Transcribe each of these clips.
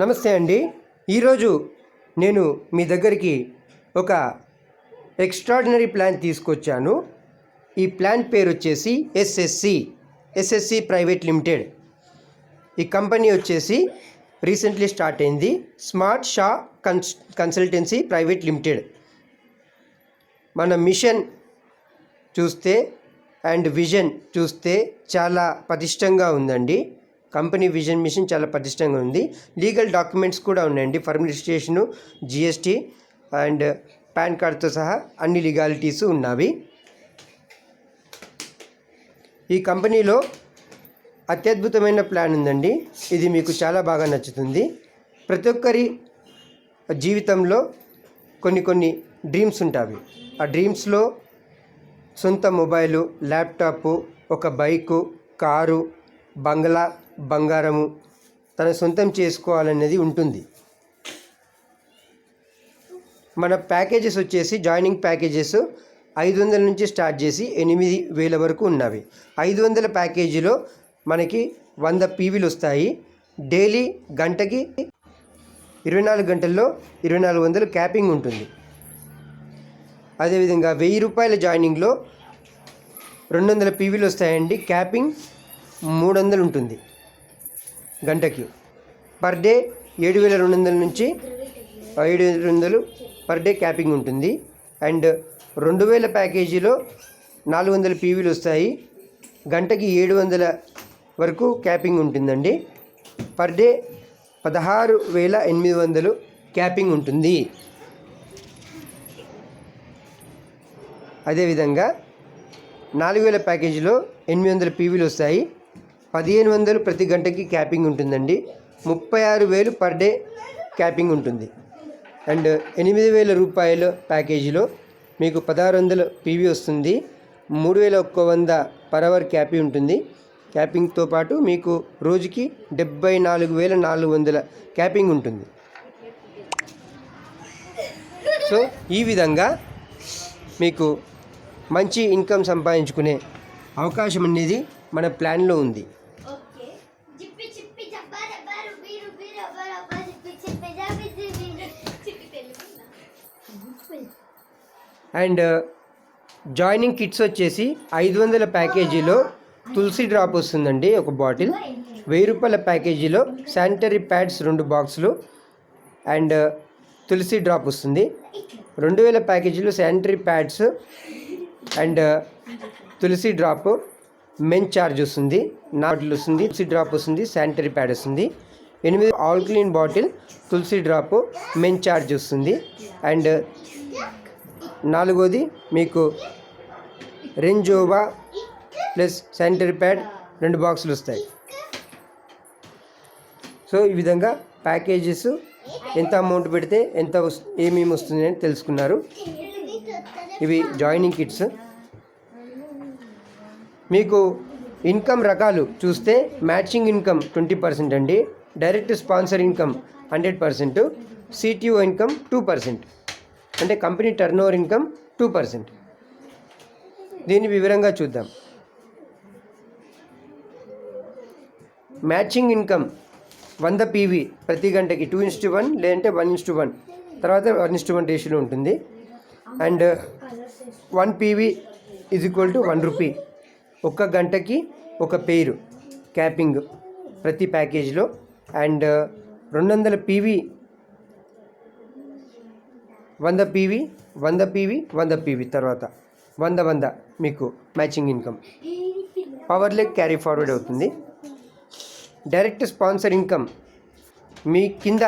నమస్తే అండి. ఈరోజు నేను మీ దగ్గరికి ఒక ఎక్స్ట్రాడినరీ ప్లాన్ తీసుకొచ్చాను. ఈ ప్లాన్ పేరు వచ్చేసి ఎస్ఎస్సి ఎస్ఎస్సి ప్రైవేట్ లిమిటెడ్. ఈ కంపెనీ వచ్చేసి రీసెంట్లీ స్టార్ట్ అయింది smart Shah cons consultancy private limited. మన మిషన్ చూస్తే అండ్ విజన్ చూస్తే చాలా పటిష్టంగా ఉందండి. కంపెనీ విజన్ మిషన్ చాలా పటిష్టంగా ఉంది. లీగల్ డాక్యుమెంట్స్ కూడా ఉన్నాయండి. Firm registration GST and PAN కార్డ్తో సహా అన్ని లీగాలిటీస్ ఉన్నవి. ఈ కంపెనీలో అత్యద్భుతమైన ప్లాన్ ఉందండి. ఇది మీకు చాలా బాగా నచ్చుతుంది. ప్రతి ఒక్కరి జీవితంలో కొన్ని కొన్ని డ్రీమ్స్ ఉంటాయి ఆ డ్రీమ్స్లో సొంత మొబైలు ల్యాప్టాప్ ఒక బైకు కారు బంగ్లా బంగారము తన సొంతం చేసుకోవాలనేది ఉంటుంది. మన ప్యాకేజెస్ వచ్చేసి జాయినింగ్ ప్యాకేజెస్ ఐదు వందల నుంచి స్టార్ట్ చేసి ఎనిమిది వేల వరకు ఉన్నవి. ఐదు వందల ప్యాకేజీలో మనకి వంద పీవీలు వస్తాయి. డైలీ గంటకి ఇరవై నాలుగు గంటల్లో ఇరవై నాలుగు వందలు క్యాపింగ్ ఉంటుంది. అదేవిధంగా వెయ్యి రూపాయల జాయినింగ్లో రెండు వందల పీవీలు వస్తాయండి. క్యాపింగ్ మూడు వందలు ఉంటుంది. గంటకి. పర్ డే ఏడు వేల రెండు వందల నుంచి ఏడు వేల రెండు వందలు పర్ డే క్యాపింగ్ ఉంటుంది. అండ్ రెండు వేల ప్యాకేజీలో నాలుగు వందల పీవీలు వస్తాయి. గంటకి ఏడు వందల వరకు క్యాపింగ్ ఉంటుందండి. పర్ డే పదహారు వేల ఎనిమిది వందలు క్యాపింగ్ ఉంటుంది. అదేవిధంగా నాలుగు వేల ప్యాకేజీలో ఎనిమిది వందల పీవీలు వస్తాయి. పదిహేను వందలు ప్రతి గంటకి క్యాపింగ్ ఉంటుందండి. ముప్పై ఆరు వేలు పర్ డే క్యాపింగ్ ఉంటుంది. అండ్ ఎనిమిది వేల రూపాయల ప్యాకేజీలో మీకు పదహారు వందల పీవీ వస్తుంది. మూడు వేల ఒక్క వంద పర్ అవర్ క్యాపీ ఉంటుంది. క్యాపింగ్తో పాటు మీకు రోజుకి డెబ్బై నాలుగు వేల నాలుగు వందల క్యాపింగ్ ఉంటుంది. సో ఈ విధంగా మీకు మంచి ఇన్కమ్ సంపాదించుకునే అవకాశం అనేది మన ప్లాన్లో ఉంది. అండ్ uh, జాయినింగ్ కిట్స్ వచ్చేసి ఐదు వందల ప్యాకేజీలో తులసి డ్రాప్ వస్తుందండి ఒక బాటిల్. వెయ్యి రూపాయల ప్యాకేజీలో శానిటరీ ప్యాడ్స్ రెండు బాక్సులు అండ్ uh, తులసి డ్రాప్ వస్తుంది. రెండు వేల ప్యాకేజీలో sanitary pads and uh, Tulsi drop men charge వస్తుంది. నాటిల్ వస్తుంది తులసి డ్రాప్ వస్తుంది శానిటరీ ప్యాడ్ వస్తుంది. ఎనిమిది all clean bottle Tulsi drop men charge వస్తుంది. అండ్ నాలుగోది మీకు రెంజోవా ప్లస్ శానిటరీ ప్యాడ్ రెండు బాక్సులు వస్తాయి. సో ఈ విధంగా ప్యాకేజెస్ ఎంత అమౌంట్ పెడితే ఎంత ఏమేమి వస్తుంది అని తెలుసుకున్నారు. ఇవి జాయినింగ్ కిట్స్. మీకు ఇన్కమ్ రకాలు చూస్తే మ్యాచింగ్ ఇన్కమ్ ట్వంటీ పర్సెంట్ అండి. Direct sponsor income hundred percent. CTO income two percent. అంటే company turnover income two percent దీన్ని వివరంగా చూద్దాం. మ్యాచింగ్ ఇన్కమ్ వంద పీవీ ప్రతి గంటకి టూ ఇన్స్ టు వన్ లేదంటే వన్ ఇన్స్ టు వన్ తర్వాత వన్ ఇన్స్ టు వన్ రేషియోలో ఉంటుంది. And one PV is equal to one rupee ఒక్క గంటకి ఒక పేరు క్యాపింగ్ ప్రతి ప్యాకేజీలో అండ్ uh, రెండు వందల పీవీ వంద పీవీ వంద పీవీ వంద పీవీ తర్వాత వంద వంద మీకు matching income power leg carry forward అవుతుంది. డైరెక్ట్ స్పాన్సర్ ఇన్కమ్ మీ కింద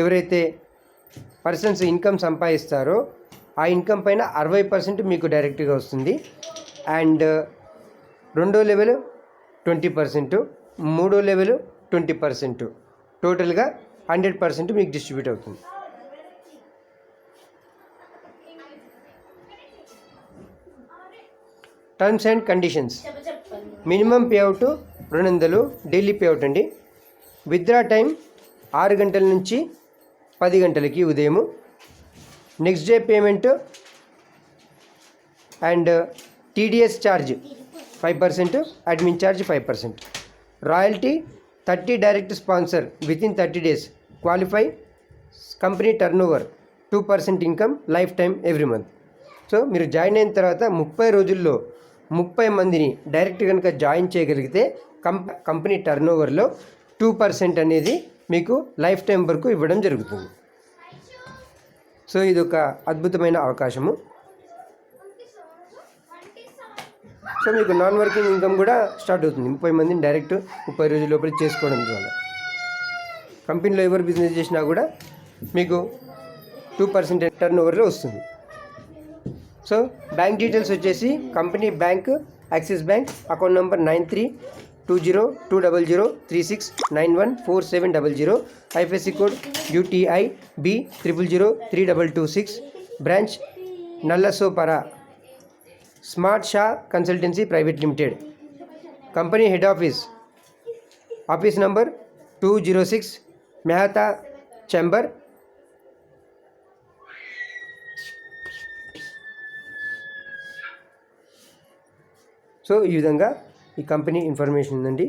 ఎవరైతే పర్సన్స్ ఇన్కమ్ సంపాదిస్తారో ఆ ఇన్కమ్ పైన అరవై పర్సెంట్ మీకు డైరెక్ట్గా వస్తుంది. అండ్ రెండో లెవెల్ ట్వంటీ పర్సెంట్ మూడో లెవెల్ ట్వంటీ పర్సెంట్ టోటల్గా హండ్రెడ్ పర్సెంట్ మీకు డిస్ట్రిబ్యూట్ అవుతుంది. Terms and conditions minimum payout రెండు వందలు డైలీ పేఅవుట్ అండి. విత్డ్రా టైం ఆరు గంటల నుంచి పది గంటలకి ఉదయము next day payment and TDS charge five percent admin charge five percent royalty thirty direct sponsor within thirty days qualify company turnover two percent income lifetime every month so మీరు join అయిన తర్వాత ముప్పై రోజుల్లో ముప్పై మందిని డైరెక్ట్ కనుక join చేయగలిగితే కంప్ company turn ఓవర్లో టూ పర్సెంట్ అనేది మీకు లైఫ్ టైం వరకు ఇవ్వడం జరుగుతుంది. సో ఇది ఒక అద్భుతమైన అవకాశము. సో మీకు నాన్ వర్కింగ్ ఇన్కమ్ కూడా స్టార్ట్ అవుతుంది. ముప్పై మందిని డైరెక్ట్ ముప్పై రోజుల లోపల చేసుకోవడం ద్వారా. కంపెనీలో ఎవరు బిజినెస్ చేసినా కూడా మీకు టూ పర్సెంట్ టర్న్ ఓవర్లో వస్తుంది. సో బ్యాంక్ డీటెయిల్స్ వచ్చేసి company bank Axis bank account number nine three two zero two double zero three six nine one four seven double zero IFSC code UTI B triple zero three double two six branch Nallasopara smart Shah consultancy private limited company head office office number two zero six Mehta chamber so ఈ విధంగా ఈ company information ఉందండి.